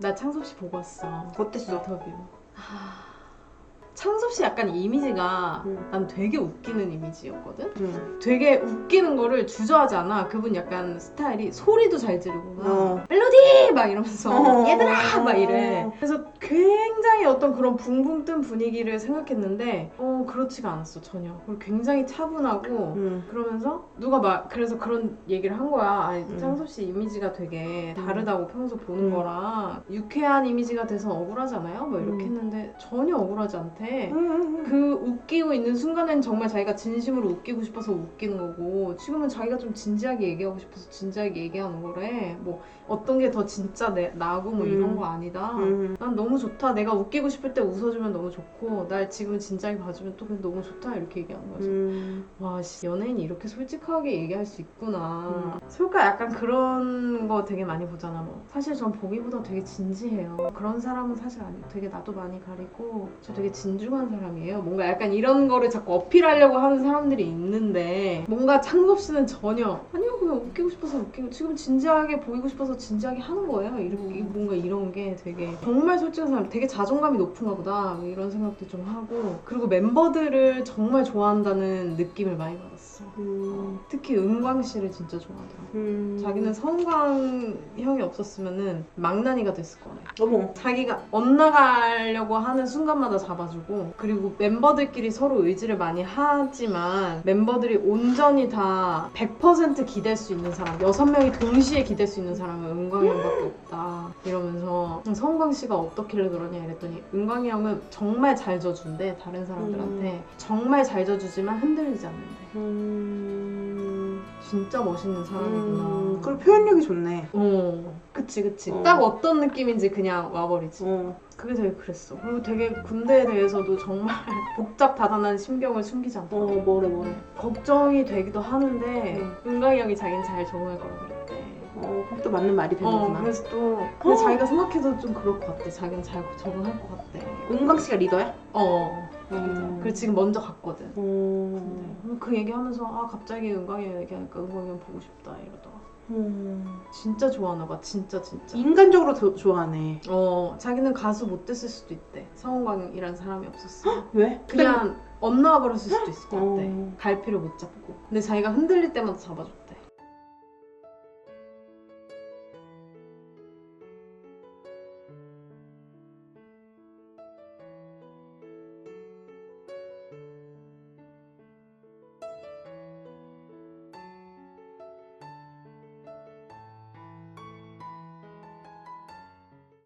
나 창섭 씨 보고 왔어. 어땠어? 인터뷰. 하... 창섭 씨 약간 이미지가 응. 난 되게 웃기는 이미지였거든. 응. 되게 웃기는 거를 주저하지 않아. 그분 약간 스타일이 소리도 잘 지르고 막 어. 멜로디 막 이러면서 어. 얘들아 막 이래. 그래서 굉장히 어떤 그런 붕붕 뜬 분위기를 생각했는데 어 그렇지가 않았어 전혀. 그리고 굉장히 차분하고 응. 그러면서 누가 막 그래서 그런 얘기를 한 거야. 아니, 음. 창섭 씨 이미지가 되게 음. 다르다고 평소 보는 음. 거랑 유쾌한 이미지가 돼서 억울하잖아요. 뭐 이렇게 음. 했는데 전혀 억울하지 않대. 응. 그 웃기고 있는 순간엔 정말 자기가 진심으로 웃기고 싶어서 웃기는 거고 지금은 자기가 좀 진지하게 얘기하고 싶어서 진지하게 얘기하는 거래. 뭐 어떤 게 더 진짜 내, 나고 뭐 이런 음. 거 아니다. 응. 난 너무 좋다. 내가 웃기고 싶을 때 웃어주면 너무 좋고 날 지금은 진지하게 봐주면 또 그냥 너무 좋다 이렇게 얘기하는 거지. 응. 와, 씨, 연예인이 이렇게 솔직하게 얘기할 수 있구나. 음. 솔까 약간 그런 거 되게 많이 보잖아. 뭐. 사실 전 보기보다 되게 진지해요. 그런 사람은 사실 아니고 되게 나도 많이 가리고 저 되게 진중한 사람이에요. 뭔가 약간 이런 거를 자꾸 어필하려고 하는 사람들이 있는데 뭔가 창섭 씨는 전혀 아니요 그냥 웃기고 싶어서 웃기고 지금 진지하게 보이고 싶어서 진지하게 하는 거예요. 이렇게 뭔가 이런 게 되게 정말 솔직한 사람, 되게 자존감이 높은가 보다 뭐 이런 생각도 좀 하고 그리고 멤버들을 정말 좋아한다는 느낌을 많이 받았어. 응. 특히 은광 씨를 진짜 좋아하더라고. 응. 자기는 성광 형이 없었으면은 망나니가 됐을 거래. 어머. 자기가 엇나가려고 하는 순간마다 잡아주고 그리고 멤버들끼리 서로 의지를 많이 하지만 멤버들이 온전히 다 100% 기댈 수 있는 사람 여섯 명이 동시에 기댈 수 있는 사람은 은광이 형밖에 없다 이러면서 성광 씨가 어떻길래 그러냐 이랬더니 은광이 형은 정말 잘 져준대 다른 사람들한테 정말 잘 져주지만 흔들리지 않는데 음. 진짜 멋있는 사람이구나 음. 그리고 표현력이 좋네. 어 그치 그치 어. 딱 어떤 느낌인지 그냥 와버리지 어. 그게 되게 그랬어. 그리고 되게 군대에 대해서도 정말 복잡다단한 심경을 숨기지 않고 어, 뭐래, 뭐래. 걱정이 되기도 하는데 응. 은광이 형이 자기는 잘 적응할 거라고 그랬대. 어, 또 맞는 말이 어, 되는구나. 그래서 또 근데 어. 자기가 생각해도 좀 그럴 것 같대. 자기는 잘 적응할 것 같대. 은광 씨가 리더야? 어. 음. 그래서 지금 먼저 갔거든. 어. 근데 그 얘기하면서 아 갑자기 은광이 형 얘기하니까 은광이 형 보고 싶다 이러더라. 음. 진짜 좋아하나 봐. 진짜 진짜. 인간적으로 더 좋아하네. 어 자기는 가수 못 됐을 수도 있대. 성광이란 사람이 없었어. 왜? 그냥 엇나와 버렸을 수도 있을 것 같아. 어. 갈피를 못 잡고. 근데 자기가 흔들릴 때마다 잡아줬대.